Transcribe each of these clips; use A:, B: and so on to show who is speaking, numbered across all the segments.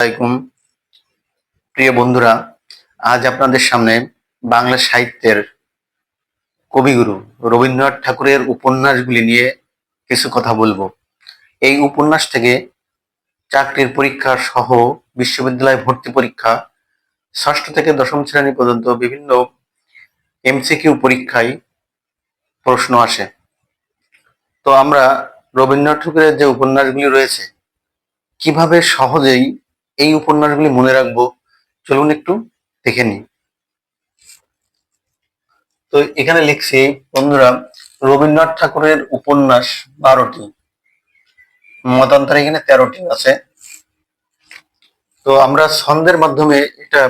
A: আলাইকুম। প্রিয় বন্ধুরা, আজ আপনাদের সামনে বাংলা সাহিত্যের কবিগুরু রবীন্দ্রনাথ ঠাকুরের উপন্যাসগুলি নিয়ে কিছু কথা বলব। এই উপন্যাস থেকে চাকরির পরীক্ষা সহ বিশ্ববিদ্যালয় ভর্তি পরীক্ষা, ষষ্ঠ থেকে দশম শ্রেণি পর্যন্ত বিভিন্ন এমসিকিউ পরীক্ষায় প্রশ্ন আসে। তো আমরা রবীন্দ্রনাথ ঠাকুরের যে উপন্যাসগুলি রয়েছে, কীভাবে সহজেই এই উপন্যাসগুলি মনে রাখব। চলুন একটু দেখে নিই। তো এখানে লিখছি, বন্ধুরা, রবীন্দ্রনাথ ঠাকুরের উপন্যাস বারোটি। মতান্তরে এখানে তেরোটি আছে। তো আমরা ছন্দের মাধ্যমে এটা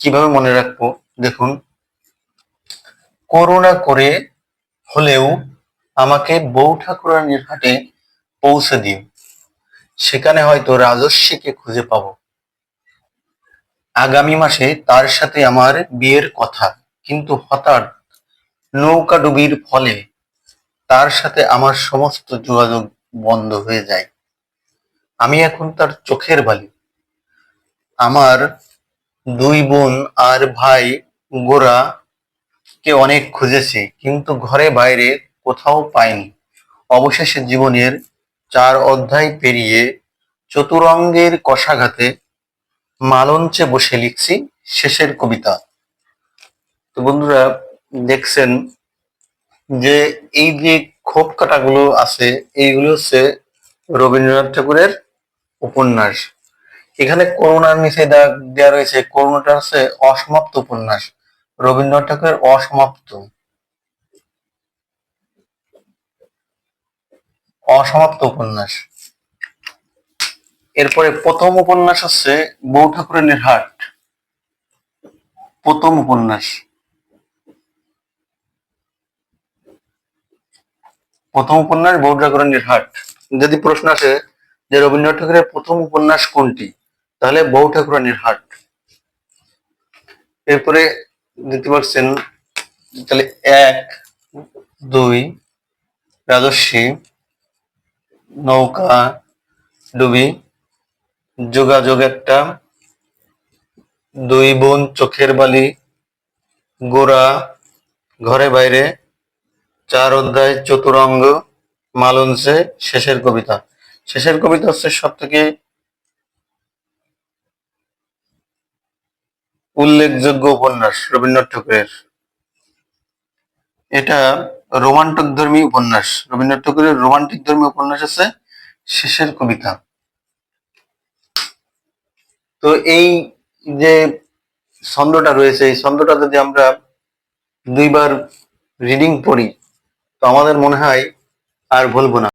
A: কীভাবে মনে রাখব, দেখুন। করুণা করে হলেও আমাকে বউ ঠাকুরানির হাটে পৌঁছে দিন। সেখানে হয়তো রাজস্বীকে খুঁজে পাবো। আগামী মাসে তার সাথে আমার বিয়ের কথা, কিন্তু হঠাৎ নৌকা ডুবির ফলে তার সাথে আমার সমস্ত যোগাযোগ বন্ধ হয়ে যায়। আমি এখন তার চোখের বালি। আমার দুই বোন আর ভাই গোরা কে অনেক খুঁজেছি, কিন্তু ঘরে বাইরে কোথাও পাইনি অবশেষে জীবনের চার অধ্যায় পেরিয়ে চতুরঙ্গের কষাঘাতে মালঞ্চে বসে লিখছি শেষের কবিতা। তো বন্ধুরা, দেখছেন যে এই যে খোপ কাটাগুলো আছে, এইগুলো হচ্ছে রবীন্দ্রনাথ ঠাকুরের উপন্যাস। এখানে করুণার নিচে দেওয়া রয়েছে। করুণাটা হচ্ছে অসমাপ্ত উপন্যাস। রবীন্দ্রনাথ ঠাকুরের অসমাপ্ত। অসমাপ্ত উপন্যাস। এরপরে প্রথম উপন্যাস হচ্ছে বউ ঠাকুরের হাট। প্রথম উপন্যাস। প্রথম উপন্যাস বউ ঠাকুরের হাট। যদি প্রশ্ন আসে যে রবীন্দ্রনাথ ঠাকুরের প্রথম উপন্যাস কোনটি, তাহলে বউ ঠাকুরের হাট। এরপরে দিতে পারছেন তাহলে এক, দুই রাজস্বী নৌকা, ডুবি যোগাযোগ একটা দুই বোন চোখের বালি, গোড়া, ঘরে বাইরে, চার অধ্যায়, চতুরঙ্গ, মালঞ্চে, শেষের কবিতা। শেষের কবিতা হচ্ছে সব থেকে উল্লেখযোগ্য উপন্যাস, রবীন্দ্রনাথ ঠাকুরের। এটা রোমান্টিক ধর্মী উপন্যাস। রবীন্দ্রনাথ ঠাকুরের রোমান্টিক ধর্মী উপন্যাস আছে শেষের কবিতা। তো এই যে ছন্দটা রয়েছে, এই ছন্দটা যদি আমরা দুইবার রিডিং পড়ি, তো আমাদের মনে হয় আর ভুলবো না।